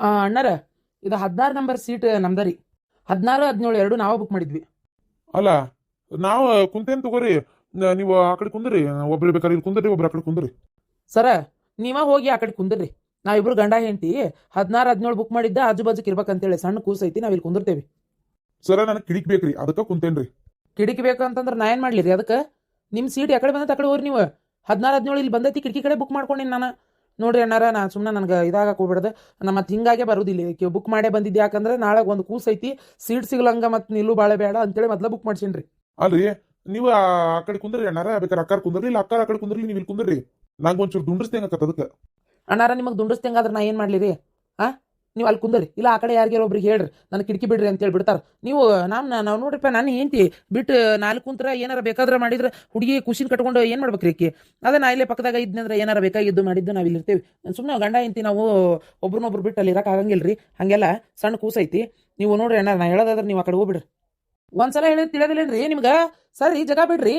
ಅಣ್ಣಾರ ಇದು ಹದಿನಾರು ನಂಬರ್ ಸೀಟ್ ನಮ್ದರಿ ಹದಿನಾರು ಹದಿನೇಳು ಎರಡು ನಾವು ಬುಕ್ ಮಾಡಿದ್ವಿ. ಅಲ್ಲ ನಾವು ಕುಂತೇನ್ ತಗೋರಿ. ನ- ನೀವು ಆ ಕಡೆ ಕುಂದ್ರಿ. ಒಬ್ರು ಬೇಕಾದ್ರೆ ಇಲ್ಲಿ ಕುಂದ್ರಿ ಒಬ್ರು ಆ ಕಡೆ ಕುಂದ್ರಿ. ಸರ ನೀವ ಹೋಗಿ ಆ ಕಡೆ ಕುಂದ್ರಿ. ನಾವಿಬ್ರು ಗಂಡ ಹೆಂಡತಿ ಹದಿನಾರು ಹದಿನೇಳು ಬುಕ್ ಮಾಡಿದ್ದ ಆಜು ಬಾಜುಕ್ ಇರ್ಬೇಕಂತೇಳಿ ಸಣ್ಣ ಕೂಸ್ ಐತಿ ನಾವ್ ಇಲ್ಲಿ ಕುಂದಿರ್ತೇವಿ. ಸರ ನನಗೆ ಕಿಡಿಕ್ ಬೇಕ್ರಿ ಅದಕ್ಕೆ ಕುಂತೇನ್ರಿ. ಕಿಟಕಿ ಬೇಕು ಅಂತಂದ್ರೆ ನಾ ಏನು ಮಾಡ್ಲಿ ರೀ ಅದಕ್ಕೆ? ನಿಮ್ಮ ಸೀಟ್ ಯಾಕಡೆ ಬಂದೈತೆ ಆ ಕಡೆ ಹೋಗ್ರಿ ನೀವು. ಹದಿನಾರು ಹದಿನೇಳು ಇಲ್ಲಿ ಬಂದೈತಿ ಕಿಟಕಿ ಕಡೆ ಬುಕ್ ಮಾಡ್ಕೊಂಡಿನಿ ನಾನು. ನೋಡ್ರಿ ಅಣ್ಣಾರ ನಾ ಸುಮ್ಮನೆ ನನಗೆ ಇದಾಗ ಹೋಗ್ಬಿಡ್ದೆ ನಮ್ಮ ಮತ್ತೆ ಹಿಂಗಾಗೆ ಬರೋದಿಲ್ಲ ಬುಕ್ ಮಾಡೇ ಬಂದಿದ್ದೆ. ಯಾಕಂದ್ರೆ ನಾಳೆ ಒಂದು ಕೂಸ್ ಐತಿ. ಸೀಟ್ ಸಿಗ್ಲಂಗ ಮತ್ತೆ ನಿಲ್ಲು ಭಾಳ ಬೇಡ ಅಂತೇಳಿ ಮೊದ್ಲ ಬುಕ್ ಮಾಡ್ಸಿನ್ರಿ. ಅಲ್ರಿ ನೀವು ಆ ಕಡೆ ಕುಂದ್ರಿ ಅಣ್ಣಾರ ಬೇಕಾದ್ರೆ ಅಕ್ಕಾರ ಕುಂದ್ರಿ ಇಲ್ಲ ಅಕ್ಕಾರ ಆ ಕಡೆ ಕುಂದ್ರಿ ನೀವು ಇಲ್ಲಿ ಕುಂದ್ರಿ. ನಂಗೆ ಒಂಚೂರು ಆಕತ್ ಅದಕ್ಕೆ. ಅಣ್ಣಾರ ನಿಮಗೆ ದುಂಡಸ್ತಂಗಾದ್ರೆ ನಾ ಏನು ಮಾಡಲಿ ರೀ? ಆ? ನೀವು ಅಲ್ಲಿ ಕುಂದರಿ. ಇಲ್ಲ ಆ ಕಡೆ ಯಾರಿಗಾರ ಒಬ್ರಿಗೆ ಹೇಳ್ರಿ. ನನ್ನ ಕಿಟಕಿ ಬಿಡ್ರಿ ಅಂತೇಳಿ ಬಿಡ್ತಾರೆ. ನೀವು ನಾನು ನಾವು ನೋಡ್ರಿಪ್ಪ ನಾನು ಹೆಂಡ್ತಿ ಬಿಟ್ಟು ನಾಲ್ಕು ಕುಂತ್ರ ಏನಾರ ಬೇಕಾದ್ರೆ ಮಾಡಿದ್ರೆ ಹುಡುಗಿ ಖುಷಿನ ಕಟ್ಕೊಂಡು ಏನು ಮಾಡ್ಬೇಕ್ರಿ ಆಕಿ ಅದೇ ನಾ ಇಲ್ಲೇ ಪಕ್ಕದಾಗ ಇದ್ನಂದ್ರೆ ಏನಾರ ಬೇಕಾಗಿದ್ದು ಮಾಡಿದ್ದು ನಾವು ಇಲ್ಲಿ ಇರ್ತೀವಿ ಸುಮ್ಮನೆ ಗಂಡ ಹೆಂಡ್ತಿ ನಾವು ಒಬ್ರನ್ನೊಬ್ರು ಬಿಟ್ಟು ಅಲ್ಲಿ ಇರಕ್ಕೆ ಆಗಂಗಿಲ್ಲ ರೀ ಹಾಗೆಲ್ಲ ಸಣ್ಣ ಕೂಸೈತಿ ನೀವು ನೋಡ್ರಿ ಅಣ್ಣ ನಾ ಹೇಳೋದಾದ್ರೆ ನೀವು ಆ ಕಡೆ ಹೋಗ್ಬಿಡ್ರಿ. ಒಂದ್ಸಲ ತಿಳಿಯೋದಿಲ್ಲ ರೀ ನಿಮ್ಗೆ? ಸರಿ ಜಗ ಬಿಡ್ರಿ.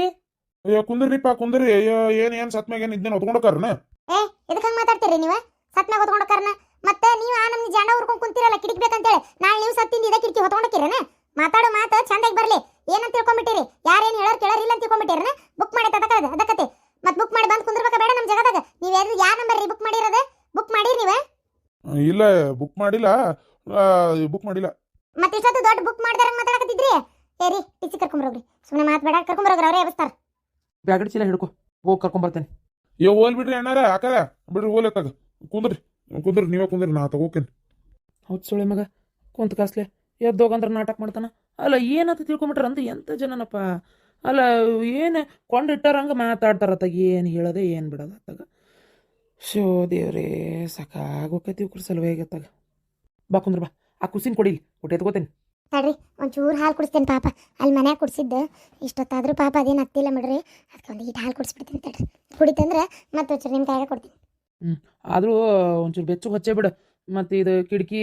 ಅಯ್ಯೋ ಕುಂದ್ರಿಪ್ಪ ಕುಂದ್ರಿ. ಅಯ್ಯೋ ಏನ್ ಏನ್ ಸತ್ಮ್ಯಾಗ ಏನ್ ಇದ್ದೇನೆ ಹೊತ್ಕೊಂಡೋಕಾರನ ಏ ಎದಕ್ಕೆ ಹಂಗೆ ಮಾತಾಡ್ತೀರಿ ನೀವು? ಸತ್ನಾಗ ಹೊತ್ಕೊಂಡಕ್ಕಾರನ ಮತ್ತೆ ನೀವು ಆ ನಮ್ಗೆ ಜಂಡ ಹುರ್ಕೊಂಡು ಕುಂತಿರಲ್ಲ ಕಿಟಕಿ ಬೇಕಂತೇಳಿ ನಾಳೆ ನೀವು ಸತ್ತಿಂದ ಇದೇ ಕಿಟಕಿ ಹೊತ್ಕೊಂಡಕ್ಕಿರೇನ ಮಾತಾಡೋ ಮಾತು ಚಂದಾಗಿ ಬರಲಿ. ಏನಂತ ತಿಳ್ಕೊಂಬಿಟ್ಟಿರಿ ಯಾರೇನು ಹೇಳೋರು ಕೇಳೋರು ಇಲ್ಲ ಅಂತ ತಿಳ್ಕೊಂಬಿಟ್ಟಿರೇನ ಬುಕ್ ಮಾಡಿ ಅದಕ್ಕ ಅದಕ್ಕತೆ ಮತ್ತೆ ಬುಕ್ ಮಾಡಿ ಬಂದು ಕುಂದ್ರಬೇಕ ಬೇಡ ನಮ್ಮ ಜಗದಾಗ. ನೀವು ಯಾರು ಯಾವ ನಂಬರ್ ರೀ ಬುಕ್ ಮಾಡಿರೋದು? ಬುಕ್ ಮಾಡಿರಿ ನೀವೇ? ಇಲ್ಲ ಬುಕ್ ಮಾಡಿಲ್ಲ. ಬುಕ್ ಮಾಡಿಲ್ಲ. ಮತ್ತೆ ಇಷ್ಟೊತ್ತು ದೊಡ್ಡ ಬುಕ್ ಮಾಡ್ದಾರಂಗ ಮಾತಾಡಕತ್ತಿದ್ರಿ? ಏರಿ ಟಿಸಿ ಕರ್ಕೊಂಬರೋಗ್ರಿ ಸುಮ್ಮನೆ ಮಾತು ಬೇಡ ಕರ್ಕೊಂಬರೋಗ್ರಿ ಅವರೇ ಎಬ್ಸ್ತಾರ ಬ್ಯಾಗಡ್ ಚೀಲ ಹಿಡ್ಕೊ. ಹೋಗಿ ಕರ್ಕೊಂಬರ್ತೇನೆ ಯೋ ಹೋಲ್ ಬಿಡ್ರಿ ಅಣ್ಣಾರ ಹಾಕಲ್ಲ ಬಿಡ್ರಿ ಹೋಲತ್ತಾಗ ಕುಂದ್ರಿ. ಕುಂದ್ರಿ ನೀವೇ ಕುಂದ್ರ ನಾ ತಗೋಕೇನ್. ಹೌದು ಸುಳೆ ಮಗ ಕುಂತ ಕಾಸ್ಲೆ ಎದ್ದೋಗಂದ್ರೆ ನಾಟಕ ಮಾಡ್ತಾನ. ಅಲ್ಲ ಏನಂತ ತಿಳ್ಕೊಂಬಿಟ್ರ ಅಂದ್ರೆ ಎಂತ ಜನನಪ್ಪ? ಅಲ್ಲ ಏನು ಕೊಂಡಿಟ್ಟಾರಂಗೆ ಮಾತಾಡ್ತಾರ ತಗ ಏನು ಹೇಳೋದೆ ಏನು ಬಿಡೋದು ಅತ್ತಾಗ ಶೋ ದೇವ್ರೇ ಸಾಕಾಗೋಕೈತಿ ಇವ್ರ ಸಲುವಾಗಿ ಅತ್ತಾಗ ಬಾ ಕುಂದ್ರ ಬಾ. ಆ ಕುಸಿನ ಕೊಡಿ ಕೊಟ್ಟು ಎತ್ಕೋತೇನೆ. ತಡ್ರಿ ಒಂಚೂರು ಹಾಲು ಕುಡಿಸ್ತೇನೆ ಪಾಪ. ಅಲ್ಲಿ ಮನ್ಯಾಗ ಕುಡಿಸಿದ್ದು ಇಷ್ಟೊತ್ತಾದರೂ ಪಾಪ ಅದೇನು ಹತ್ತಿಲ್ಲ ಬಿಡ್ರಿ. ಅದಕ್ಕೆ ಒಂದು ಈಟ್ ಹಾಲು ಕುಡಿಸ್ಬಿಡ್ತೀನಿ ತಡ್ರಿ. ಕುಡಿತಂದ್ರೆ ಮತ್ತೆ ನಿಮ್ಮ ಕೈಯಾಗ ಕೊಡ್ತೀನಿ. ಆದರೂ ಒಂಚೂರು ಬೆಚ್ಚಗೆ ಹಚ್ಚೇ ಬಿಡು. ಮತ್ತು ಇದು ಕಿಟಕಿ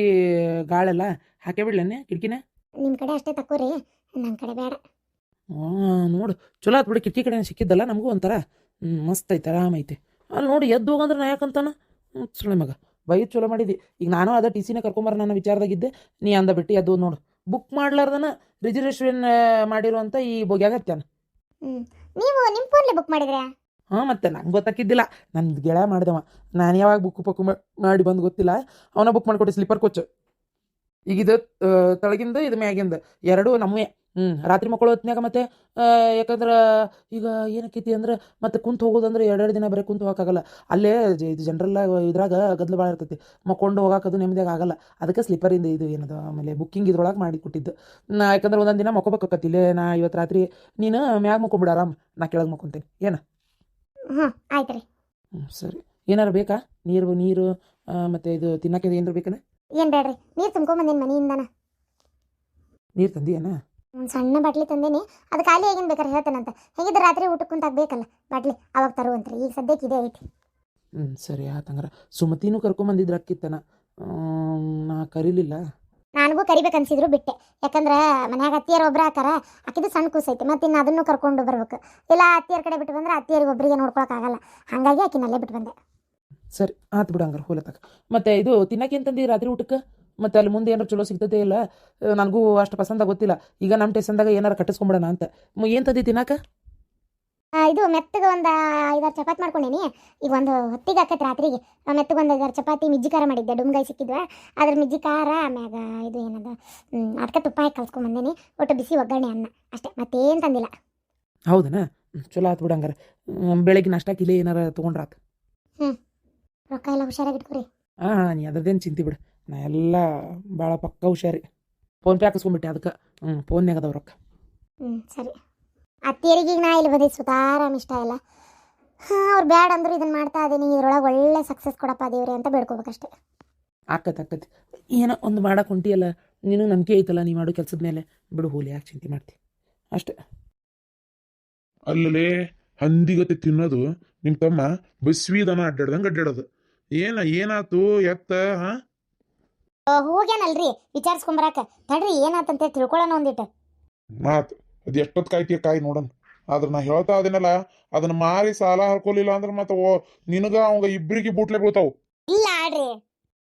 ಗಾಳೆಲ್ಲ ಹಾಕೇ ಬಿಡ್ಲೇನೆ ಕಿಟಕಿನ ನಿಮ್ಮ ಕಡೆ ಅಷ್ಟೇ ತಕೋರಿ ನನ್ನ ಕಡೆ ಬೇಡ. ನೋಡು. ಚಲೋ ಆತ್ ಬಿಡು. ಕಿಟಕಿ ಕಡೆ ಸಿಕ್ಕಿದ್ದಲ್ಲ ನಮಗೂ ಒಂಥರ ಮಸ್ತ್ ಐತೆ ಆರಾಮ ಐತೆ. ಅಲ್ಲಿ ನೋಡಿ ಎದ್ದು ಹೋಗಂದ್ರೆ ನಾ ಯಾಕಂತಾನ ಹ್ಞೂ ಸುಳ್ಳೆ ಮಗ. ಬೈ ಚಲೋ ಮಾಡಿದ್ದಿ ಈಗ ನಾನು ಅದ ಟಿ ಸಿನ ಕರ್ಕೊಂಬರ ನನ್ನ ವಿಚಾರದಾಗಿದ್ದೆ. ನೀ ಅಂದ ಬಿಟ್ಟು ಎದ್ದು ನೋಡು. ಬುಕ್ ಮಾಡ್ಲಾರ್ದನ ರಿಸರ್ವೇಷನ್ ಮಾಡಿರುವಂಥ ಈ ಬೋಗಿ ಹತ್ಯಾನ. ಹ್ಞೂ ನೀವು ನಿಮ್ಮ ಫೋನ್ಲಿ ಬುಕ್ ಮಾಡಿದ್ರಾ? ಹಾಂ, ಮತ್ತೆ ನಂಗೆ ಗೊತ್ತಾಕಿದ್ದಿಲ್ಲ. ನನ್ನ ಗೆಳೆಯ ಮಾಡಿದವ. ನಾನು ಯಾವಾಗ ಬುಕ್ ಪಕ್ಕು ಮಾಡಿ ಬಂದು ಗೊತ್ತಿಲ್ಲ. ಅವನ ಬುಕ್ ಮಾಡಿಕೊಟ್ಟೆ ಸ್ಲೀಪರ್ ಕೋಚ್ ಈಗ ಇದು ತಳಗಿಂದ ಇದು ಮ್ಯಾಗಿಂದ. ಎರಡು ನಮ್ಮೇ ಹ್ಞೂ ರಾತ್ರಿ ಮಕ್ಕಳು ಹೊತ್ನ್ಯಾಗ ಮತ್ತೆ ಯಾಕಂದ್ರೆ ಈಗ ಏನಕ್ಕೈತಿ ಅಂದ್ರೆ ಮತ್ತೆ ಕುಂತು ಹೋಗೋದಂದ್ರೆ ಎರಡೆರಡು ದಿನ ಬರೀ ಕುಂತು ಹೋಗೋಕ್ಕಾಗಲ್ಲ ಅಲ್ಲೇ ಇದು ಜನರಲ್ಲ ಇದ್ರಾಗ ಗದ್ದಲು ಭಾಳ ಇರ್ತೈತಿ. ಮಕ್ಕೊಂಡು ಹೋಗೋಕದು ನೆಮ್ಮದಿಯಾಗ ಆಗಲ್ಲ. ಅದಕ್ಕೆ ಸ್ಲೀಪರಿಂದ ಇದು ಏನದು, ಆಮೇಲೆ ಬುಕ್ಕಿಂಗ್ ಇದ್ರೊಳಗೆ ಮಾಡಿ ಕೊಟ್ಟಿದ್ದು. ನಾ ಯಾಕಂದ್ರೆ ಒಂದೊಂದು ದಿನ ಮಕ್ಕೋಬೇಕಾಕತಿ ಇಲ್ಲೇ ನಾ ಇವತ್ತು ರಾತ್ರಿ, ನೀನು ಮ್ಯಾಗ ಮಕ್ಕೊಂಬಿಡ ಆರಾಮ್. ನಾ ಕೆಳಗೆ ಮಕ್ಕೊಂತೀನಿ. ಏನು? ಹ್ಞೂ ಆಯ್ತು ರೀ. ಸರಿ. ಏನಾರು ಬೇಕಾ? ನೀರು ನೀರು ಮತ್ತೆ ಇದು ತಿನ್ನಕ್ಕೆ ಏನಾರು ಬೇಕನ ಏನು ಬೇಡ್ರಿ ನೀರು ತುಂಬ್ಕೊಂಬಂದೇನು ಮನೆಯಿಂದನ ನೀರು ತಂದಿಯನ? ಒಂದು ಸಣ್ಣ ಬಾಟ್ಲಿ ತಂದೇನಿ. ಅದು ಖಾಲಿ ಆಗಿನ ಬೇಕಾದ್ರೆ ಹೇಳ್ತೇನಂತ ಹೇಗಿದ್ರೆ ರಾತ್ರಿ ಊಟಕ್ಕೆ ಕುಂತಾಗ ಬೇಕಲ್ಲ ಬಾಟ್ಲಿ ಅವಾಗ ತರುವಂತ್ರಿ. ಈಗ ಸದ್ಯಕ್ಕೆ ಇದೇ ಐತಿ. ಹ್ಞೂ ಸರಿ ಆತಂಗಾರ ಸುಮತಿನೂ ಕರ್ಕೊಂಬಂದಿದ್ರು ಅಕ್ಕಿತ್ತನ ನಾ ಕರೀಲಿಲ್ಲ. ಕರಿಬೇಕು ಅನ್ಸಿದ್ರು ಬಿಟ್ಟೆ. ಯಾಕಂದ್ರೆ ಮನ್ಯಾಗ ಅತ್ತಿಯರ್ ಒಬ್ರ ಹಾಕಾರ ಆಕಿದು ಸಣ್ಣ ಕೂಸೈತಿ. ಮತ್ತೆ ಇನ್ನು ಅದನ್ನು ಕರ್ಕೊಂಡು ಬರ್ಬೇಕು. ಇಲ್ಲ ಅತ್ತಿಯರ್ ಕಡೆ ಬಿಟ್ಟು ಬಂದ್ರೆ ಅತ್ತಿಯರಿಗೆ ಒಬ್ಬರಿಗೆ ನೋಡ್ಕೊಳಕ್ಕಾಗಲ್ಲ ಹಾಗಾಗಿ ಆಕಿನಲ್ಲೇ ಬಿಟ್ಟು ಬಂದೆ. ಸರಿ ಆತು ಬಿಡು ಹಂಗಾರೆ ಹೋಲತ್ತಕ ಮತ್ತೆ ಇದು ತಿನ್ನಕ್ಕೆ ರಾತ್ರಿ ಊಟಕ್ಕೆ? ಮತ್ತೆ ಅಲ್ಲಿ ಮುಂದೆ ಏನಾರು ಚಲೋ ಸಿಗ್ತದೆ ಇಲ್ಲ? ನನಗೂ ಅಷ್ಟು ಪಸಂದ ಗೊತ್ತಿಲ್ಲ. ಈಗ ನಮ್ಮ ಟೇಷನ್ದಾಗ ಏನಾರು ಕಟ್ಟಿಸ್ಕೊಂಬಿಡೋಣ ಅಂತ. ಏನು ತಂದಿ ತಿನ್ನಕ? ಆ, ಇದು ಮೆತ್ತಗೆ ಒಂದು ಐದಾರು ಚಪಾತಿ ಮಾಡ್ಕೊಂಡೇನಿ. ಈಗ ಒಂದು ಹೊತ್ತಿಗೆ ಹಾಕತ್ ರಾತ್ರಿಗೆ. ಆ ಮೆತ್ತಗೆ ಒಂದು ಐದಾರು ಚಪಾತಿ ಮಿಜ್ಜಿ ಖಾರ ಮಾಡಿದ್ದೆ ಡುಮ್ಗಾಯಿ ಸಿಕ್ಕಿದ್ವ. ಅದ್ರ ಮಿಜ್ಜಿ ಖಾರ ಆಮ್ಯಾಗ ಇದು ಏನದ ಅದಕ್ಕೆ ತುಪ್ಪ ಹಾಕಿ ಕಲ್ಸ್ಕೊಂಬಂದೇನಿ ಒಟ್ಟು ಬಿಸಿ ಒಗ್ಗರಣೆ ಅನ್ನ ಅಷ್ಟೇ ಮತ್ತೇನು ತಂದಿಲ್ಲ. ಹೌದನಾ? ಚಲೋ ಆತು ಬಿಡಂಗಾರ ಬೆಳಗ್ಗೆ ನಾಷ್ಟಕ್ಕೆ ಇಲ್ಲೇ ಏನಾರ ತೊಗೊಂಡ್ರಾತು. ರೊಕ್ಕ ಎಲ್ಲ ಹುಷಾರಾಗಿ ಇಟ್ಕೊರಿ. ಹಾಂ ಹಾಂ ನೀ ಅದ್ರದ್ದೇನು ಚಿಂತೆ ಬಿಡು. ನಾ ಎಲ್ಲ ಭಾಳ ಪಕ್ಕ ಹುಷಾರಿ. ಫೋನ್ಪೇ ಹಾಕಿಸ್ಕೊಂಡ್ಬಿಟ್ಟೆ ಅದಕ್ಕೆ ಹ್ಞೂ ಫೋನ್ಯಾಗ ಅದಾವ ರೊಕ್ಕ. ಹ್ಞೂ ಸರಿ. ಅತ್ತಿಯರಿಗೆ ಈಗ ನಾ ಇಲ್ಲಿ ಬಂದಿದ್ದು ಆರಾಮ ಇಷ್ಟ ಇಲ್ಲ. ಹಾಂ ಅವ್ರು ಬ್ಯಾಡ ಅಂದ್ರು ಇದನ್ನು ಮಾಡ್ತಾ ಇದ್ದೀನಿ ಇದ್ರೊಳಗೆ ಒಳ್ಳೆ ಸಕ್ಸಸ್ ಕೊಡಪ್ಪ ದೇವ್ರಿ ಅಂತ ಬೇಡ್ಕೋಬೇಕಷ್ಟೇ. ಆಕತ್ ಆಕತ್ ಏನೋ ಒಂದು ಮಾಡಕ್ಕೆ ಹೊಂಟಿಯಲ್ಲ ನೀನು ನಂಬಿಕೆ ಐತಲ್ಲ ನೀ ಮಾಡೋ ಕೆಲಸದ ಮೇಲೆ? ಬಿಡು ಹೋಲಿ ಯಾಕೆ ಚಿಂತೆ ಮಾಡ್ತಿ? ಅಷ್ಟೇ. ಅಲ್ಲಲೇ ಹಂದಿಗತೆ ತಿನ್ನೋದು ನಿಮ್ಮ ತಮ್ಮ ಬಸ್ವಿದನ ಅಡ್ಡಾಡ್ದಂಗೆ ಅಡ್ಡಾಡೋದು. ಏನ ಏನಾತು ಎತ್ತ ಹಾ ಹೋಗ್ಯಾನಲ್ರಿ ವಿಚಾರಿಸ್ಕೊಂಬರಾಕ. ತಡ್ರಿ ಏನಾತಂತ ತಿಳ್ಕೊಳ್ಳೋಣ ಒಂದಿಟ್ಟು ಮಾತು. ಅದು ಎಷ್ಟೊತ್ತು ಕಾಯ್ತೀಯ ಕಾಯಿ ನೋಡೋಣ. ಆದ್ರೆ ನಾ ಹೇಳ್ತಾ ಅದನ್ನಲ್ಲ ಅದನ್ನ ಮಾರಿ ಸಾಲ ಹರ್ಕೊಲಿಲ್ಲ ಅಂದ್ರೆ ಮತ್ತೆ ಓ ನಿನಗ ಅವಂಗ ಇಬ್ಬರಿಗೆ ಬೂಟ್ಲೆ ಬೀಳ್ತಾವು. ಇಲ್ಲ ಆಡ್ರಿ.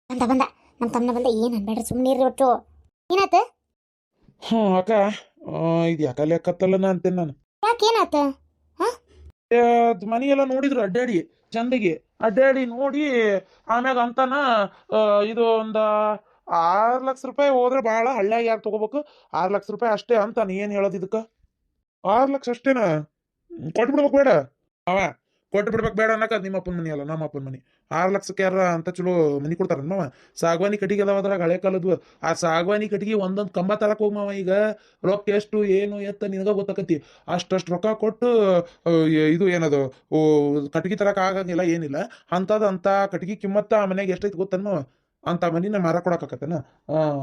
ಬಂದ ಬಂದ. ನಮ್ಮ ತಮ್ಮನ ಬಂದ ಏನು ಅನ್ಬೇಡ್ರಿ ಸುಮ್ಮನೆ ಇರ್ರಿ ಒಟ್ಟು. ಏನಾತ? ಹ್ಞೂ ಅಕ್ಕ ಇದು ಯಾಕ ಲೆಕ್ಕತ್ತಲ್ಲ ನಾ ಅಂತೇನೆ ನಾನು. ಯಾಕೆ ಏನಾತ? ಅದ್ ಮನೆಯೆಲ್ಲ ನೋಡಿದ್ರು ಅಡ್ಡಾಡಿ ಚಂದಗೆ. ಅಡ್ಡಾಡಿ ನೋಡಿ ಆಮ್ಯಾಗ ಅಂತಾನ ಇದು ಒಂದು ಆರು ಲಕ್ಷ ರೂಪಾಯಿ ಹೋದ್ರೆ ಭಾಳ ಹಳ್ಳಿಯಾಗಿ ಯಾರು ತಗೋಬೇಕು? ಆರು ಲಕ್ಷ ರೂಪಾಯಿ ಅಷ್ಟೇ ಅಂತಾನ ಏನು ಹೇಳೋದು ಇದಕ್ಕೆ? ಆರು ಲಕ್ಷ ಅಷ್ಟೇನಾ? ಕೊಟ್ಟು ಬಿಡ್ಬೇಕು ಬೇಡ. ಅವ ಕೊಟ್ಟು ಬಿಡ್ಬೇಕು ಬೇಡ ಅನ್ನಕ ನಿಮ್ಮ ಅಪ್ಪನ ಮನಿ ಅಲ್ಲ ನಮ್ಮ ಅಪ್ಪನ ಮನಿ. ಆರು ಲಕ್ಷಕ್ಕೆ ಯಾರ ಅಂತ ಚಲೋ ಮನಿ ಕೊಡ್ತಾರ ಮಾವ? ಸಾಗವಾನಿ ಕಟ್ಟಿಗೆ ಅದಾವ ಅದ್ರಾಗ ಹಳೆ ಕಾಲದ್ದು. ಆ ಸಾಗವಾನಿ ಕಟ್ಟಿಗೆ ಒಂದೊಂದು ಕಂಬ ತರಕ್ ಹೋಗ್ ಮಾವ ಈಗ. ರೊಕ್ಕ ಎಷ್ಟು ಏನು ಎತ್ತ ನಿನಗ ಗೊತ್ತಾಕತಿ ಅಷ್ಟಷ್ಟು ರೊಕ್ಕ ಕೊಟ್ಟು ಇದು ಏನದು ಓ ಕಟ್ಗಿ ತರಕ ಆಗಂಗಿಲ್ಲ ಏನಿಲ್ಲ. ಅಂತದ ಅಂತ ಕಟ್ಗಿ ಕಿಮ್ಮತ್ತ ಆ ಮನೆಗೆ ಎಷ್ಟೈತಿ ಗೊತ್ತನ್ ಮಾವ? ಅಂತ ಮನಿನ ಮಾರ ಕೊಡಕಾಕತ್ತೇನ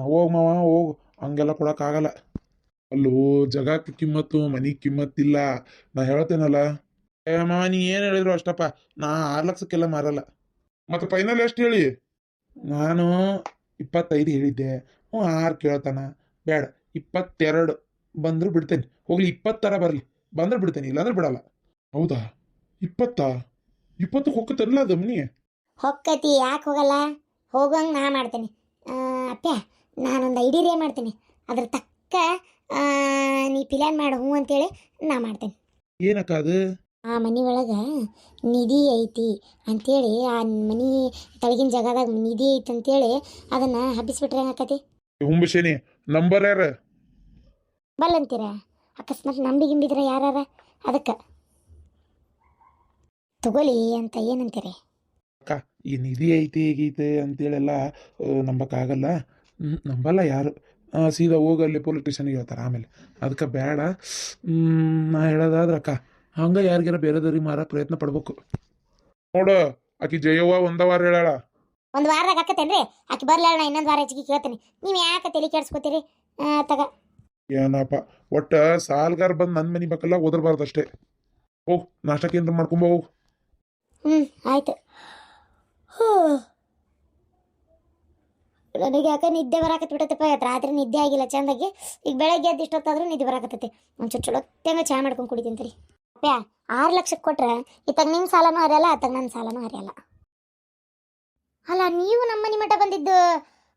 ಹೋಗ್ ಮಾವ ಹೋಗ್. ಹಂಗೆಲ್ಲ ಕೊಡಕ್ ಆಗಲ್ಲ. ಅಲ್ಲೋ ಜಗಕ್ಕೆ ಕಿಮ್ಮತ್ತು, ಮನಿ ಕಿಮ್ಮತ್ತಿಲ್ಲ. ನಾ ಹೇಳ್ತೇನಲ್ಲ ಏ ನೀ ಏನು ಹೇಳಿದ್ರು ಅಷ್ಟಪ್ಪ? ನಾ ಆರು ಲಕ್ಷಕ್ಕೆಲ್ಲ ಮಾರಲ್ಲ. ಮತ್ತೆ ಫೈನಲ್ ಎಷ್ಟು ಹೇಳಿ? ನಾನು ಇಪ್ಪತ್ತೈದು ಹೇಳಿದ್ದೆ. ಹ್ಞೂ, ಆರು ಕೇಳ್ತಾನ. ಬೇಡ ಇಪ್ಪತ್ತೆರಡು. ಬಂದ್ರು ಬಿಡ್ತೇನೆ. ಹೋಗ್ಲಿ, ಇಪ್ಪತ್ತರ ಬರಲಿ. ಬಂದ್ರೆ ಬಿಡ್ತೇನೆ, ಇಲ್ಲಾಂದ್ರೆ ಬಿಡಲ್ಲ. ಹೌದಾ? ಇಪ್ಪತ್ತಾ? ಇಪ್ಪತ್ತಕ್ಕೆ ತರಲ್ಲ ಅದು ಮನಿ? ಹೊಕ್ಕತಿ, ಯಾಕೆ ಹೋಗಲ್ಲ? ಹೋಗಂಗೆ ನಾ ಮಾಡ್ತೇನೆ. ಅಪ್ಪ ನಾನೊಂದು ಐಡಿಯಾ ಮಾಡ್ತೀನಿ. ಅದ್ರ ತಕ್ಕ ನೀ ಪ್ಲ್ಯಾನ್ ಮಾಡು ಹ್ಞೂ ಅಂತೇಳಿ ನಾ ಮಾಡ್ತೇನೆ. ಏನಕ್ಕ ಅದು? ಆ ಮನೆ ಒಳಗೆ ನಿಧಿ ಐತಿ ಅಂತೇಳಿ ಆ ಮನೆ ತಳಗಿನ ಜಾಗದಾಗ ನಿಧಿ ಐತಿ ಅಂತೇಳಿ ಅದನ್ನು ಹಬ್ಬಿಸ್ಬಿಟ್ರೆ ಹೆಂಗಾಕತಿ? ಹುಂಬಿಸೇನಿ ನಂಬರ್ ಯಾರ? ಬಲ್ಲಂತೀರ ಅಕಸ್ಮಾತ್ ನಂಬಿ ಗಿಂಬಿದ್ರೆ ಯಾರಾರ? ಅದಕ್ಕೆ. ತಗೊಳ್ಳಿ ಅಂತ ಏನಂತೀರಿ? ಅಕ್ಕ ಈ ನಿಧಿ ಐತಿ ಹೇಗೈತೆ ಅಂತೇಳೆಲ್ಲ ನಂಬಕ್ಕಾಗಲ್ಲ. ನಂಬಲ್ಲ ಯಾರು. ಸೀದಾ ಹೋಗಲ್ಲಿ ಪೊಲೀಸ್ ಸ್ಟೇಷನ್ಗೆ ಹೇಳ್ತಾರೆ ಆಮೇಲೆ. ಅದಕ್ಕೆ ಬೇಡ. ನಾ ಹೇಳೋದಾದ್ರೆ ಅಕ್ಕ ಹಂಗೆ ಯಾರಿಗಾರ ಬೇರೆದವ್ರಿಗೆ ಮಾರ ಪ್ರಯತ್ನ ಪಡ್ಬೇಕು. ನೋಡು ಆಕಿ ಜಯವ್ವ ಒಂದ ವಾರ ಹೇಳಾಳ. ಒಂದು ವಾರದಾಗ ಹಾಕತ್ತೇನ್ರಿ ಆಕಿ ಬರ್ಲಾಳ ನಾ ಇನ್ನೊಂದು ವಾರ ಹೆಚ್ಚಿಗೆ ಕೇಳ್ತೀನಿ. ನೀವು ಯಾಕೆ ತಲೆ ಕೆಡ್ಸ್ಕೊತೀರಿ? ತಗ. ಏನಪ್ಪ ಒಟ್ಟ ಸಾಲ್ಗಾರ ಬಂದು ನನ್ನ ಮನೆ ಬೇಕಲ್ಲ ಓದರ್ಬಾರ್ದು ಅಷ್ಟೇ. ಓಹ್ ನಾಷ್ಟಕ್ಕೆ ಕೇಂದ್ರ ಮಾಡ್ಕೊಂಬ ಹೋಗ್. ಹ್ಞೂ ಆಯ್ತು. ಹೂ. ನನಗೆ ಯಾಕೆ ನಿದ್ದೆ ಬರಾಕತ್ ಬಿಡತ್ತಪ್ಪ. ರಾತ್ರಿ ನಿದ್ದೆ ಆಗಿಲ್ಲ, ಚಂದಾಗಿ. ಈಗ ಬೆಳಗ್ಗೆ ಎದ್ದು ಇಷ್ಟೊತ್ತಾದ್ರೂ ನಿದ್ದೆ ಬರಾಕತ್ತೈತಿ. ಒಂಚೂರು ಚಲೋ ತಂಗ ಚಹಾ ಮಾಡ್ಕೊಂಡು ಕುಡಿತೀನಿ ರೀ ಅಪ್ಪ, ಆರು ಲಕ್ಷಕ್ಕೆ ಕೊಟ್ರೆ ಇತ್ತಾಗ ನಿಮ್ಮ ಸಾಲನೂ ಹರಿಯಲ್ಲ ಅತ್ತಾಗ ನನ್ನ ಸಾಲನೂ ಹರಿಯಲ್ಲ. ಅಲ್ಲ, ನೀವು ನಮ್ಮ ಮನೆ ಮಠ ಬಂದಿದ್ದು,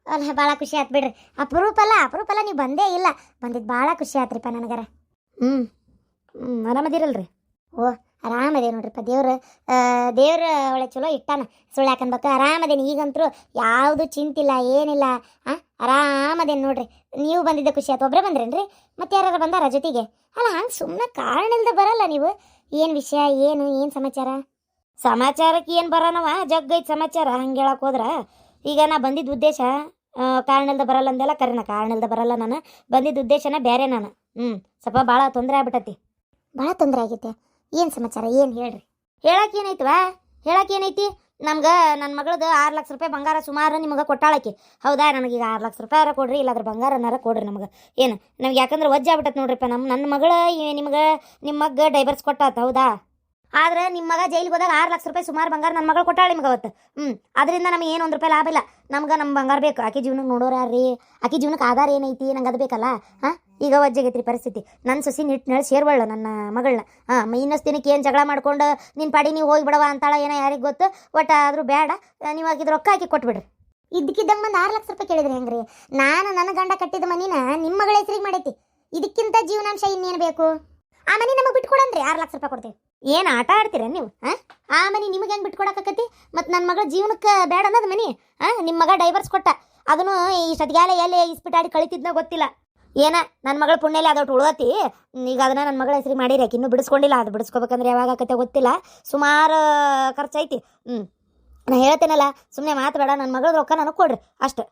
ಅಲ್ಲ ಭಾಳ ಖುಷಿ ಆಯ್ತು ಬಿಡ್ರಿ. ಅಪರೂಪ ಅಲ್ಲ ಅಪರೂಪ ಅಲ್ಲ, ನೀವು ಬಂದೇ ಇಲ್ಲ. ಬಂದಿದ್ದು ಭಾಳ ಖುಷಿ ಆತ್ರಿಪ್ಪ ನನಗರ. ಹ್ಞೂ ಹ್ಞೂ ಆರಾಮದಿರಲ್ರಿ ಓ ಆರಾಮದೇ ನೋಡ್ರಿಪ್ಪ ದೇವ್ರ ದೇವ್ರ ಒಳ್ಳೆ ಚಲೋ ಇಟ್ಟಾನ. ಸುಳ್ಳು ಹಾಕನ್ಬೇಕು ಆರಾಮದೇನಿ ಈಗಂತರೂ ಯಾವುದು ಚಿಂತಿಲ್ಲ, ಏನಿಲ್ಲ, ಆ, ಆರಾಮದೇನು ನೋಡ್ರಿ. ನೀವು ಬಂದಿದ್ದ ಖುಷಿ ಆಯ್ತು ಒಬ್ಬರೇ ಬಂದ್ರೇನ್ರಿ? ಮತ್ತೆ ಯಾರು ಬಂದಾರ ಜೊತೆಗೆ? ಅಲ್ಲ, ಹಂಗೆ ಸುಮ್ಮನೆ ಕಾರಣ ಇಲ್ಲದೆ ಬರಲ್ಲ ನೀವು. ಏನು ವಿಷಯ, ಏನು ಏನು ಸಮಾಚಾರ? ಸಮಾಚಾರಕ್ಕೆ ಏನು ಬರೋಣವ ಜಗ್ಗೈತೆ ಸಮಾಚಾರ, ಹಂಗೆ ಹೇಳಕ್ಕೆ ಹೋದ್ರೆ. ಈಗ ನಾ ಬಂದಿದ್ದ ಉದ್ದೇಶ ಕಾರಣ ಇಲ್ದ ಬರಲ್ಲ ಅಂದೆಲ್ಲ ಕರೆನ ಕಾರಣ ಇಲ್ದ ಬರಲ್ಲ ನಾನು. ಬಂದಿದ್ದ ಉದ್ದೇಶನ ಬೇರೆ ನಾನು. ಹ್ಞೂ ಸ್ವಲ್ಪ ಭಾಳ ತೊಂದರೆ ಆಗ್ಬಿಟ್ಟತಿ ಭಾಳ ತೊಂದರೆ ಆಗೈತೆ. ಏನು ಸಮಾಚಾರ? ಏನು ಹೇಳ್ರಿ? ಹೇಳಾಕ ಏನೈತವಾ ಹೇಳಕ್ಕೆ ಏನೈತಿ ನಮ್ಗೆ ನನ್ನ ಮಗಳದು ಆರು ಲಕ್ಷ ರೂಪಾಯಿ ಬಂಗಾರ ಸುಮಾರು ನಿಮಗೆ ಕೊಟ್ಟಾಳಕ್ಕೆ ಹೌದಾ? ನನಗೀಗ ಆರು ಲಕ್ಷ ರೂಪಾಯಿ ಕೊಡ್ರಿ, ಇಲ್ಲಾದ್ರೆ ಬಂಗಾರನಾರ ಕೊಡ್ರಿ ನಮ್ಗೆ. ಏನು, ನಮ್ಗೆ ಯಾಕಂದ್ರೆ ವಜ್ಜೆ ಆಗ್ಬಿಟ್ಟತ್ ನೋಡ್ರಿಪ್ಪ. ನಮ್ಮ ನನ್ನ ಮಗಳ, ನಿಮ್ಗೆ ನಿಮ್ಮ ಮಗ ಡೈವರ್ಸ್ ಕೊಟ್ಟಾತ, ಹೌದಾ? ಆದ್ರೆ ನಿಮ್ಮ ಮಗ ಜೈಲಿಗೆ ಹೋದಾಗ ಆರು ಲಕ್ಷ ರೂಪಾಯಿ ಸುಮಾರು ಬಂಗಾರ ನನ್ನ ಮಗಳು ಕೊಟ್ಟಾಳೆ ನಿಮ್ಗೆ ಅವತ್ತು. ಹ್ಞೂ ಅದರಿಂದ ನಮಗೆ ಏನು ಒಂದು ರೂಪಾಯಿ ಲಾಭ ಇಲ್ಲ. ನಮ್ಗೆ ನಮ್ಮ ಬಂಗಾರ ಬೇಕು. ಆಕೆ ಜೀವನಕ್ಕೆ ನೋಡೋರು ರೀ ಆಕೆ ಜೀವನಕ್ಕೆ ಆಧಾರ ಏನೈತಿ? ನಂಗೆ ಅದು ಬೇಕಲ್ಲ? ಹಾಂ, ಈಗ ವಜ್ಜಾಗೈತ್ರಿ ಪರಿಸ್ಥಿತಿ. ನನ್ನ ಸೊಸಿ ನಿಟ್ಟಿನಲ್ಲಿ ಸೇರ್ಬಳ್ಳ ನನ್ನ ಮಗಳನ್ನ ಹಾಂ ಇನ್ನಷ್ಟು ದಿನಕ್ಕೆ ಏನು ಜಗಳ ಮಾಡ್ಕೊಂಡು ನಿನ್ನ ಪಾಡಿ ನೀವು ಹೋಗಿ ಬಿಡವ ಅಂತಾಳ ಏನೋ ಯಾರಿಗೆ ಗೊತ್ತು? ಒಟ್ಟು ಆದರೂ ಬೇಡ ನೀವು ಆಗಿದ್ದು ರೊಕ್ಕ ಹಾಕಿ ಕೊಟ್ಬಿಡ್ರಿ. ಇದಕ್ಕಿದ್ದಂಗೆ ಬಂದು ಆರು ಲಕ್ಷ ರೂಪಾಯಿ ಕೇಳಿದ್ರಿ ಹೆಂಗ್ರಿ? ನಾನು ನನ್ನ ಗಂಡ ಕಟ್ಟಿದ ಮನಿನ ನಿಮ್ಮ ಮಗಳ ಹೆಸರಿಗೆ ಮಾಡೈತಿ. ಇದಕ್ಕಿಂತ ಜೀವನಾಂಶ ಇನ್ನೇನು ಬೇಕು? ಆ ಮನಿ ನಮಗೆ ಬಿಟ್ಕೊಡನ್ರಿ. ಆರು ಲಕ್ಷ ರೂಪಾಯಿ ಕೊಡ್ತೀವಿ. ಏನು ಆಟ ಆಡ್ತೀರ ನೀವು, ಹಾಂ? ಆ ಮನಿ ನಿಮಗೆ ಹೆಂಗೆ ಬಿಟ್ಕೊಡಕತ್ತಿ ಮತ್ತು ನನ್ನ ಮಗಳ ಜೀವನಕ್ಕೆ ಬೇಡ ಅನ್ನೋದು ಮನಿ, ಹಾಂ? ನಿಮ್ಮ ಮಗ ಡೈವರ್ಸ್ ಕೊಟ್ಟ, ಅದನ್ನು ಇಷ್ಟೊತ್ತಿಗೆಲ್ಲ ಎಲ್ಲಿ ಇಸ್ಪಿಟಾಡಿ ಕಳಿತಿದ್ನೋ ಗೊತ್ತಿಲ್ಲ. ಏನ ನನ್ನ ಮಗಳ ಪುಣ್ಯಲ್ಲಿ ಅದೊಟ್ಟು ಉಳ್ದತಿ ಈಗ ಅದನ್ನ ನನ್ನ ಮಗಳ ಹೆಸರಿಗೆ ಮಾಡಿರಿ ಇನ್ನೂ ಬಿಡಿಸ್ಕೊಂಡಿಲ್ಲ, ಅದು ಬಿಡಿಸ್ಕೋಬೇಕಂದ್ರೆ ಯಾವಾಗ ಆಕತ್ತೆ ಗೊತ್ತಿಲ್ಲ. ಸುಮಾರು ಖರ್ಚೈತಿ ಹ್ಞೂ ನಾ ಹೇಳ್ತೇನಲ್ಲ ಸುಮ್ಮನೆ ಮಾತು ಬೇಡ ನನ್ನ ಮಗಳ ರೊಕ್ಕ ನನಗೆ ಕೊಡ್ರಿ, ಅಷ್ಟು.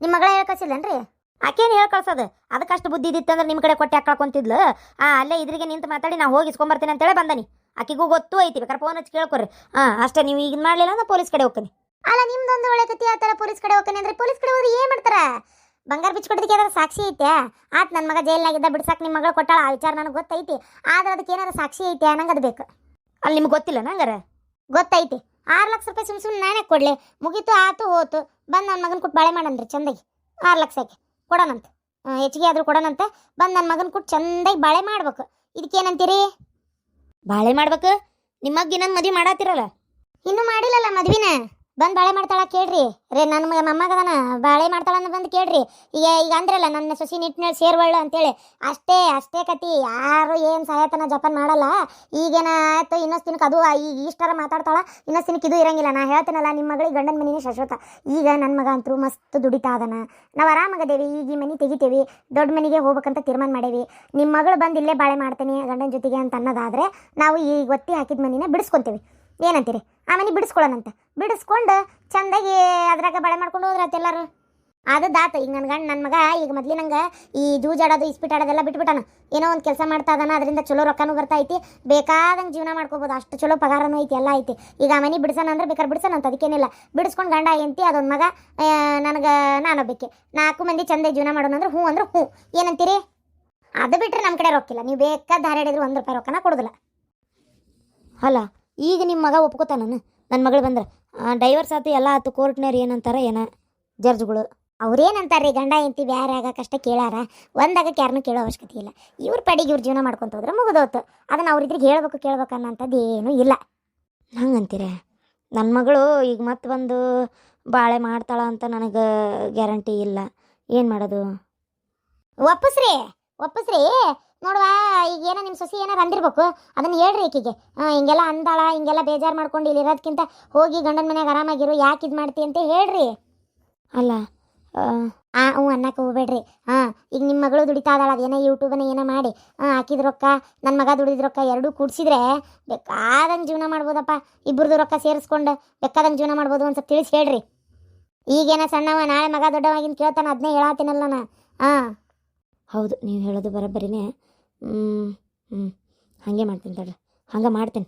ನಿಮ್ಮ ಮಗಳ ಹೇಳಿ ಕಳ್ಸಿಲ್ಲನ್ರಿ? ಆಕೇನು ಹೇಳಿ ಕಳ್ಸೋದು? ಅದಕ್ಕೆ ಅಷ್ಟು ಬುದ್ಧಿ ಇದ್ದಿತ್ತಂದ್ರೆ ನಿಮ್ಮ ಕಡೆ ಕೊಟ್ಟೆ ಹಾಕೊಳ್ತಿದ್ಲು ಆ, ಅಲ್ಲೇ ಇದ್ರಿಗೆ ನಿಂತು ಮಾತಾಡಿ ನಾ ಹೋಗಿ ಇಸ್ಕೊಂಬರ್ತೀನಿ ಅಂತೇಳಿ ಬಂದನಿ. ಆಕಿಗೂ ಗೊತ್ತು ಐತಿ ಬೇಕಾದ್ರೆ ಫೋನ್ ಹಚ್ಚಿ ಕೇಳ್ಕೊರಿ ಹಾಂ ಅಷ್ಟೇ ನೀವು ಈಗ ಮಾಡಲಿಲ್ಲ ಅಂದ್ರೆ ಪೊಲೀಸ್ ಕಡೆ ಹೋಗ್ತೀನಿ. ಅಲ್ಲ ನಿಮ್ದೊಂದು ಒಳ್ಳೆ ಕತಿ ಆ ಥರ ಪೊಲೀಸ್ ಕಡೆ ಹೋಗ್ತೀನಿ ಅಂದ್ರೆ ಪೊಲೀಸ್ ಕಡೆ ಹೋದ್ರೆ ಏನು ಮಾಡ್ತಾರ? ಬಂಗಾರ ಬಿಚ್ಕೊಡೋದಕ್ಕೆ ಏನಾರ ಸಾಕ್ಷಿ ಐತೆ ಆತ್ ನನ್ನ ಮಗ ಜೈಲ್ನಾಗಿದ್ದ ಬಿಡ್ಸಕ್ಕೆ ನಿಮ್ಮ ಮಗಳು ಕೊಟ್ಟಾಳ ಆ ವಿಚಾರ ನನಗೆ ಗೊತ್ತೈತಿ. ಆದ್ರೆ ಅದಕ್ಕೆ ಏನಾರ ಸಾಕ್ಷಿ ಐತೆ ಅನ್ನಂಗೆ ಅದು ಬೇಕು. ಅಲ್ಲಿ ನಿಮ್ಗೆ ಗೊತ್ತಿಲ್ಲ ನಂಗಾರ ಗೊತ್ತೈತಿ. ಆರು ಲಕ್ಷ ರೂಪಾಯಿ ಸುಮ್ ಸುಮ್ಮನೆ ನಾನೇ ಕೊಡಲಿ. ಮುಗೀತು ಆತು ಹೋತು. ಬಂದು ನನ್ನ ಮಗನ ಕೊಟ್ಟು ಬಾಳೆ ಮಾಡನ್ರಿ ಚಂದಾಗಿ. ಆರು ಲಕ್ಷಕ್ಕೆ ಆಕೆ ಕೊಡೋಣಂತೆ ಹೆಚ್ಚಿಗೆ ಆದರೂ ಕೊಡೋಣಂತೆ ಬಂದು ನನ್ನ ಮಗನ ಕೊಟ್ಟು ಚಂದಾಗಿ ಬಾಳೆ ಮಾಡ್ಬೇಕು. ಇದಕ್ಕೇನಂತೀರಿ? ಬಾಳೆ ಮಾಡ್ಬೇಕು? ನಿಮ್ಮಗ್ ಇನ್ನೊಂದು ಮದ್ವೆ ಮಾಡತ್ತಿರಲ್ಲ ಇನ್ನೂ ಮಾಡಿಲ್ಲಲ್ಲ ಮದ್ವಿನ? ಬಂದ್ ಬಾಳೆ ಮಾಡ್ತಾಳ ಕೇಳ್ರಿ. ರೇ ನನ್ನ ಮಗ ಮೊಮ್ಮಗದನ ಬಾಳೆ ಮಾಡ್ತಾಳ ಅಂತ ಬಂದು ಕೇಳ್ರಿ. ಈಗ ಈಗ ಅಂದ್ರಲ್ಲ, ನನ್ನ ಸೊಸಿ ನಿಟ್ಟಿನಲ್ಲಿ ಸೇರ್ವಳ್ಳು ಅಂತೇಳಿ. ಅಷ್ಟೇ ಅಷ್ಟೇ ಕತಿ. ಯಾರು ಏನು ಸಹಾಯತನ ಜಪನ್ ಮಾಡಲ್ಲ. ಈಗೇನ ಆಯ್ತು, ಇನ್ನೊಂದು ದಿನಕ್ಕೆ ಅದು ಇಷ್ಟರ ಮಾತಾಡ್ತಾಳ. ಇನ್ನೊಂದು ದಿನಕ್ಕೆ ಇದು ಇರಂಗಿಲ್ಲ. ನಾ ಹೇಳ್ತೀನಲ್ಲ ನಿಮ್ಮ ಮಗಳಿಗೆ ಗಂಡನ ಮನಿನೇ ಶಾಶ್ವತ. ಈಗ ನನ್ನ ಮಗ ಅಂತೂ ಮಸ್ತ್ ದುಡಿತಾ ಅದನ. ನಾವು ಆರಾಮಾಗದೇವಿ ಈಗ ಈ ಮನೆ ತೆಗಿತೇವಿ. ದೊಡ್ಡ ಮನೆಗೆ ಹೋಗ್ಬೇಕಂತ ತೀರ್ಮಾನ ಮಾಡೇವಿ. ನಿಮ್ಮ ಮಗಳು ಬಂದು ಇಲ್ಲೇ ಬಾಳೆ ಮಾಡ್ತೀನಿ ಗಂಡನ ಜೊತೆಗೆ ಅಂತ ಅನ್ನೋದಾದ್ರೆ, ನಾವು ಈಗ ಒತ್ತಿ ಹಾಕಿದ ಮನಿನ ಬಿಡಿಸ್ಕೊಂತೀವಿ. ಏನಂತೀರಿ? ಆ ಮನೆ ಬಿಡಿಸ್ಕೊಳ್ಳೋಣಂತೆ. ಬಿಡಿಸ್ಕೊಂಡು ಚಂದಾಗಿ ಅದ್ರಾಗ ಬಳೆ ಮಾಡ್ಕೊಂಡು ಹೋದ್ರ ಎಲ್ಲರೂ. ಅದದಾತ ಈಗ ನನ್ನ ಗಂಡ ನನ್ನ ಮಗ, ಈಗ ಮೊದ್ಲಿನಂಗೆ ಈ ಜೂಜಾಡೋದು ಇಸ್ಪೀಟ್ ಆಡೋದೆಲ್ಲ ಬಿಟ್ಬಿಟ್ಟಾನ. ಏನೋ ಒಂದು ಕೆಲಸ ಮಾಡ್ತಾ ಇದಾನ, ಅದರಿಂದ ಚಲೋ ರೊಕ್ಕನೂ ಬರ್ತಾ ಐತಿ. ಬೇಕಾದಂಗೆ ಜೀವನ ಮಾಡ್ಕೋಬೋದು, ಅಷ್ಟು ಚಲೋ ಪಗಾರನೂ ಐತಿ, ಎಲ್ಲ ಐತಿ. ಈಗ ಆ ಮನೆ ಬಿಡ್ಸೋಣ ಅಂದ್ರೆ ಬೇಕಾದ್ರೆ ಬಿಡ್ಸೋಣ ಅಂತ, ಅದಕ್ಕೇನಿಲ್ಲ. ಬಿಡಿಸ್ಕೊಂಡು ಗಂಡ ಎಂತಿ ಅದೊಂದು ಮಗ ನನಗೆ ನಾನೊಬ್ಬಕ್ಕೆ. ನಾಲ್ಕು ಮಂದಿ ಚಂದ ಜೀವನ ಮಾಡೋಣ ಅಂದ್ರೆ ಹ್ಞೂ ಅಂದ್ರೆ ಹ್ಞೂ ಏನಂತೀರಿ? ಅದು ಬಿಟ್ಟರೆ ನಮ್ಮ ಕಡೆ ರೊಕ್ಕಿಲ್ಲ. ನೀವು ಬೇಕಾದ ದಾರಿ ಒಂದು ರೂಪಾಯಿ ರೊಕ್ಕನ ಕೊಡೋದಿಲ್ಲ. ಅಲ್ಲ ಈಗ ನಿಮ್ಮ ಮಗ ಒಪ್ಕೋತ ನಾನು ನನ್ನ ಮಗಳು ಬಂದ್ರೆ ಡೈವರ್ಸ್ ಆತು, ಎಲ್ಲ ಆತು ಕೋರ್ಟ್ನವ್ರು ಏನಂತಾರ ಏನ ಜಡ್ಜ್ಗಳು ಅವ್ರೇನಂತಾರೆ ರೀ ಗಂಡ ಎಂತಿ ಆಗ ಕಷ್ಟ ಕೇಳಾರ? ಒಂದಾಗಕ್ಕೆ ಯಾರನ್ನೂ ಕೇಳೋ ಅವಶ್ಯಕತೆ ಇಲ್ಲ. ಇವ್ರ ಪಡಿಗೆ ಇವ್ರ ಜೀವನ ಮಾಡ್ಕೊಂತ ಹೋದ್ರೆ ಮುಗಿದೋತು. ಅದನ್ನು ಅವ್ರಿದ್ರಿಗೆ ಹೇಳ್ಬೇಕು ಕೇಳ್ಬೇಕು ಅನ್ನೋಂಥದ್ದು ಏನೂ ಇಲ್ಲ. ಹಂಗಂತೀರ? ನನ್ನ ಮಗಳು ಈಗ ಮತ್ತೆ ಬಂದು ಬಾಳೆ ಮಾಡ್ತಾಳ ಅಂತ ನನಗೆ ಗ್ಯಾರಂಟಿ ಇಲ್ಲ. ಏನು ಮಾಡೋದು? ಒಪ್ಪಸ್ರಿ ಒಪ್ಪಸ್ರಿ ನೋಡುವ ಈಗ ಏನೋ ನಿಮ್ಮ ಸೊಸಿ ಏನೋ ಅಂದಿರ್ಬೇಕು ಅದನ್ನು ಹೇಳ್ರಿ ಈಕಿಗೆ. ಹಾಂ ಹಿಂಗೆಲ್ಲ ಅಂದಾಳ ಹಿಂಗೆಲ್ಲ ಬೇಜಾರು ಮಾಡ್ಕೊಂಡು ಇಲ್ಲಿ ಇರೋದಕ್ಕಿಂತ ಹೋಗಿ ಗಂಡನ ಮನೆಗೆ ಆರಾಮಾಗಿರು ಯಾಕೆ ಇದು ಮಾಡ್ತಿ ಅಂತ ಹೇಳ್ರಿ. ಅಲ್ಲ ಆ ಹ್ಞೂ ಅನ್ನಕ್ಕೆ ಹೋಗ್ಬೇಡ್ರಿ. ಹಾಂ ಈಗ ನಿಮ್ಮ ಮಗಳು ದುಡಿತಾ ಇದಾಳ ಅದೇನೋ ಯೂಟ್ಯೂಬನ್ನ ಏನೋ ಮಾಡಿ ಹಾಂ ಹಾಕಿದ ರೊಕ್ಕ ನನ್ನ ಮಗ ದುಡಿದ ರೊಕ್ಕ ಎರಡೂ ಕೂಡಿಸಿದ್ರೆ ಬೇಕಾದಂಗೆ ಜೀವನ ಮಾಡ್ಬೋದಪ್ಪ. ಇಬ್ಬರದು ರೊಕ್ಕ ಸೇರಿಸ್ಕೊಂಡು ಬೇಕಾದಂಗೆ ಜೀವನ ಮಾಡ್ಬೋದು ಅಂತ ತಿಳಿಸಿ ಹೇಳ್ರಿ. ಈಗೇನ ಸಣ್ಣವ ನಾಳೆ ಮಗ ದೊಡ್ಡವಾಗಿನ ಕೇಳ್ತಾನೆ ಅದನ್ನೇ ಹೇಳತ್ತೀನಲ್ಲ ನಾನು. ಹಾಂ ಹೌದು ನೀವು ಹೇಳೋದು ಬರೋಬ್ಬರಿನೇ. ಹ್ಞೂ ಹಾಗೆ ಮಾಡ್ತೀನಿ ತಡ್ರಿ. ಹಂಗೆ ಮಾಡ್ತೀನಿ.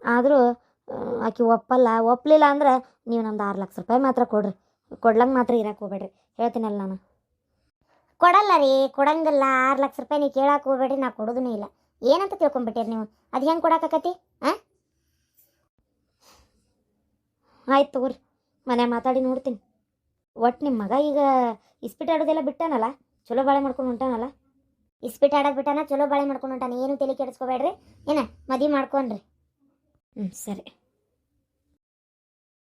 ಆದರೂ ಆಕೆ ಒಪ್ಪಲ್ಲ. ಒಪ್ಪಲಿಲ್ಲ ಅಂದ್ರೆ ನೀವು ನಮ್ದು ಆರು ಲಕ್ಷ ರೂಪಾಯಿ ಮಾತ್ರ ಕೊಡ್ರಿ. ಕೊಡ್ಲಂಗೆ ಮಾತ್ರ ಇರಕ್ಕೆ ಹೋಗ್ಬೇಡ್ರಿ. ಹೇಳ್ತೀನಲ್ಲ ನಾನು. ಕೊಡಲ್ಲ ರೀ. ಕೊಡಂಗಿಲ್ಲ. ಆರು ಲಕ್ಷ ರೂಪಾಯಿ ನೀವು ಕೇಳಕ್ಕೆ ಹೋಗ್ಬೇಡ್ರಿ. ನಾ ಕೊಡೋದೂ ಇಲ್ಲ. ಏನಂತ ತಿಳ್ಕೊಂಬಿಟ್ಟಿರಿ ನೀವು? ಅದು ಹೆಂಗೆ ಕೊಡಕ್ಕಾಕತಿ ಹಾಂ ಆಯ್ತು ತಗೋರಿ. ಮನೆ ಮಾತಾಡಿ ನೋಡ್ತೀನಿ. ಒಟ್ಟು ನಿಮ್ಮ ಮಗ ಈಗ ಇಸ್ಪಿಟ್ ಆಡೋದೆಲ್ಲ ಬಿಟ್ಟಾನಲ್ಲ? ಚಲೋ ಬಾಳೆ ಮಾಡ್ಕೊಂಡು ಹೊಂಟಾನಲ್ಲ? ಇಸ್ಪಿಟ್ ಆಡೋದು ಬಿಟ್ಟಾನ, ಚಲೋ ಬಾಳೆ ಮಾಡ್ಕೊಂಡು ಹೊಂಟಾನ, ಏನು ತಲೆ ಕೆಡಿಸ್ಕೋಬೇಡ್ರಿ, ಏನ ಮದಿ ಮಾಡ್ಕೊಂಡ್ರಿ. ಹ್ಞೂ ಸರಿ.